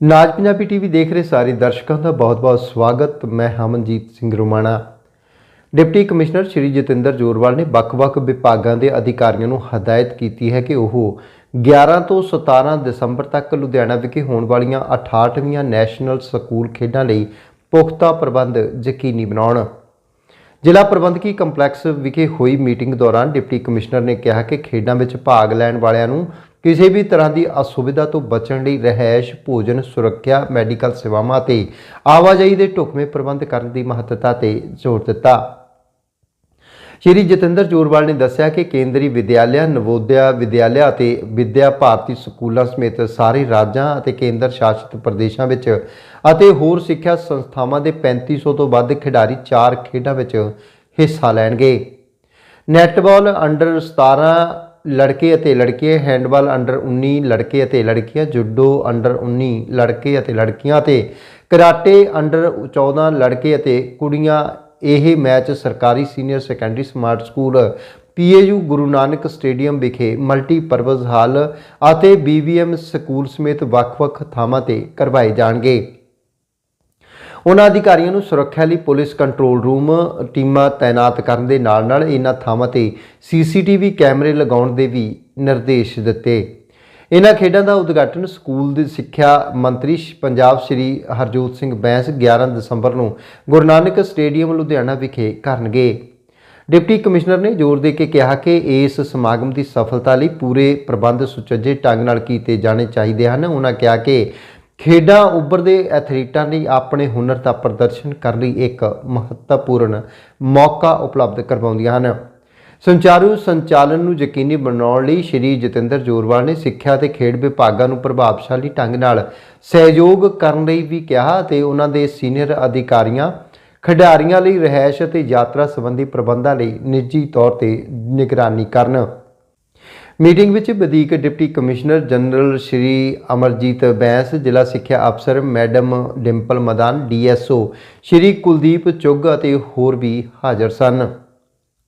ਨਾਜ Punjabi TV ਦੇਖ ਰਹੇ ਸਾਰੇ ਦਰਸ਼ਕਾਂ ਦਾ ਬਹੁਤ-ਬਹੁਤ ਸਵਾਗਤ। ਮੈਂ ਹਮਨਜੀਤ ਸਿੰਘ ਰੋਮਾਣਾ। ਡਿਪਟੀ ਕਮਿਸ਼ਨਰ ਸ਼੍ਰੀ ਜਤਿੰਦਰ ਜੋਰਵਾਲ ਨੇ ਵੱਖ-ਵੱਖ ਵਿਭਾਗਾਂ ਦੇ ਅਧਿਕਾਰੀਆਂ ਨੂੰ ਹਦਾਇਤ ਕੀਤੀ ਹੈ ਕਿ ਉਹ 11 ਤੋਂ 17 ਦਸੰਬਰ ਤੱਕ ਲੁਧਿਆਣਾ ਵਿਖੇ ਹੋਣ ਵਾਲੀਆਂ 68ਵੀਆਂ ਨੈਸ਼ਨਲ ਸਕੂਲ ਖੇਡਾਂ ਲਈ ਪੁਖਤਾ ਪ੍ਰਬੰਧ ਯਕੀਨੀ ਬਣਾਉਣ। ਜ਼ਿਲ੍ਹਾ ਪ੍ਰਬੰਧਕੀ ਕੰਪਲੈਕਸ ਵਿਖੇ ਹੋਈ ਮੀਟਿੰਗ ਦੌਰਾਨ ਡਿਪਟੀ ਕਮਿਸ਼ਨਰ ਨੇ ਕਿਹਾ ਕਿ ਖੇਡਾਂ ਵਿੱਚ ਭਾਗ ਲੈਣ ਵਾਲਿਆਂ ਨੂੰ ਕਿਸੇ ਵੀ ਤਰ੍ਹਾਂ ਦੀ ਅਸੁਵਿਧਾ ਤੋਂ ਬਚਣ ਲਈ ਰਹਿائش, ਭੋਜਨ, ਸੁਰੱਖਿਆ, ਮੈਡੀਕਲ ਸੇਵਾਵਾਂ ਅਤੇ ਆਵਾਜਾਈ ਦੇ ਢੁਕਵੇਂ ਪ੍ਰਬੰਧ ਕਰਨ ਦੀ ਮਹੱਤਤਾ ਤੇ ਜ਼ੋਰ ਦਿੱਤਾ। ਸ਼੍ਰੀ ਜਤਿੰਦਰ ਜੋਰਵਾਲ ਨੇ ਦੱਸਿਆ ਕਿ ਕੇਂਦਰੀ ਵਿਦਿਆਲਿਆ, ਨਵੋਦਿਆ ਵਿਦਿਆਲਿਆ ਅਤੇ ਵਿਦਿਆ ਭਾਰਤੀ ਸਕੂਲਾਂ ਸਮੇਤ ਸਾਰੇ ਰਾਜਾਂ ਅਤੇ ਕੇਂਦਰ ਸ਼ਾਸਿਤ ਪ੍ਰਦੇਸ਼ਾਂ ਵਿੱਚ ਅਤੇ ਹੋਰ ਸਿੱਖਿਆ ਸੰਸਥਾਵਾਂ ਦੇ 3500 ਤੋਂ ਵੱਧ ਖਿਡਾਰੀ ਚਾਰ ਖੇਡਾਂ ਵਿੱਚ ਹਿੱਸਾ ਲੈਣਗੇ। ਨੈਟਬਾਲ ਅੰਡਰ 17 ਲੜਕੇ ਅਤੇ ਲੜਕੀਆਂ, ਹੈਂਡਬਾਲ ਅੰਡਰ 19 ਲੜਕੇ ਅਤੇ ਲੜਕੀਆਂ, ਜੁੱਡੋ ਅੰਡਰ 19 ਲੜਕੇ ਅਤੇ ਲੜਕੀਆਂ ਅਤੇ ਕਰਾਟੇ ਅੰਡਰ 14 ਲੜਕੇ ਅਤੇ ਕੁੜੀਆਂ। ਇਹ ਮੈਚ ਸਰਕਾਰੀ senior secondary smart school PAU Guru Nanak stadium ਵਿਖੇ ਮਲਟੀਪਰਪਜ਼ ਹਾਲ ਅਤੇ ਬੀਵੀਐਮ ਸਕੂਲ ਸਮੇਤ ਵੱਖ-ਵੱਖ ਥਾਵਾਂ ਤੇ ਕਰਵਾਏ ਜਾਣਗੇ। ਉਹਨਾਂ ਅਧਿਕਾਰੀਆਂ ਨੂੰ ਸੁਰੱਖਿਆ ਲਈ ਪੁਲਿਸ ਕੰਟਰੋਲ ਰੂਮ ਟੀਮਾਂ ਤਾਇਨਾਤ ਕਰਨ ਦੇ ਨਾਲ-ਨਾਲ ਇਹਨਾਂ ਥਾਵਾਂ ਤੇ ਸੀਸੀਟੀਵੀ ਕੈਮਰੇ ਲਗਾਉਣ ਦੇ ਵੀ ਨਿਰਦੇਸ਼ ਦਿੱਤੇ। ਇਹਨਾਂ ਖੇਡਾਂ ਦਾ ਉਦਘਾਟਨ ਸਕੂਲ ਦੇ ਸਿੱਖਿਆ ਮੰਤਰੀ ਸ਼- ਪੰਜਾਬ ਸ਼੍ਰੀ ਹਰਜੋਤ ਸਿੰਘ ਬੈਂਸ 11 ਦਸੰਬਰ ਨੂੰ ਗੁਰੂ ਨਾਨਕ ਸਟੇਡੀਅਮ, ਲੁਧਿਆਣਾ ਵਿਖੇ ਕਰਨਗੇ। ਡਿਪਟੀ ਕਮਿਸ਼ਨਰ ਨੇ ਜ਼ੋਰ ਦੇ ਕੇ ਕਿਹਾ ਕਿ ਇਸ ਸਮਾਗਮ ਦੀ ਸਫਲਤਾ ਲਈ ਪੂਰੇ ਪ੍ਰਬੰਧ ਸੁਚੱਜੇ ਢੰਗ ਨਾਲ ਕੀਤੇ ਜਾਣੇ ਚਾਹੀਦੇ ਹਨ। ਉਹਨਾਂ ਕਿਹਾ ਕਿ ਖੇਡਾਂ ਉੱਭਰਦੇ ਐਥਲੀਟਾਂ ਲਈ ਆਪਣੇ ਹੁਨਰ ਦਾ ਪ੍ਰਦਰਸ਼ਨ ਕਰਨ ਲਈ ਇੱਕ ਮਹੱਤਵਪੂਰਨ ਮੌਕਾ ਉਪਲਬਧ ਕਰਵਾਉਂਦੀਆਂ ਹਨ। ਸੰਚਾਰੂ ਸੰਚਾਲਨ ਨੂੰ ਯਕੀਨੀ ਬਣਾਉਣ ਲਈ ਸ਼੍ਰੀ ਜਤਿੰਦਰ ਜੋਰਵਾਲ ਨੇ ਸਿੱਖਿਆ ਤੇ ਖੇਡ ਵਿਭਾਗਾਂ ਨੂੰ ਪ੍ਰਭਾਵਸ਼ਾਲੀ ਢੰਗ ਨਾਲ ਸਹਿਯੋਗ ਕਰਨ ਲਈ ਵੀ ਕਿਹਾ ਤੇ ਉਹਨਾਂ ਦੇ ਸੀਨੀਅਰ ਅਧਿਕਾਰੀਆਂ, ਖਿਡਾਰੀਆਂ ਲਈ ਰਹਿائش ਅਤੇ ਯਾਤਰਾ ਸੰਬੰਧੀ ਪ੍ਰਬੰਧਾਂ ਲਈ ਨਿੱਜੀ ਤੌਰ ਤੇ ਨਿਗਰਾਨੀ ਕਰਨ। ਮੀਟਿੰਗ ਵਿੱਚ ਵਧੀਕ deputy commissioner general Shri Amarjit Bains, ਜ਼ਿਲ੍ਹਾ ਸਿੱਖਿਆ ਅਫਸਰ ਮੈਡਮ ਡਿੰਪਲ ਮਦਾਨ ਡੀਐਸਓ ਸ਼੍ਰੀ ਕੁਲਦੀਪ ਚੁੱਗ ਅਤੇ ਹੋਰ ਵੀ ਹਾਜ਼ਰ ਸਨ।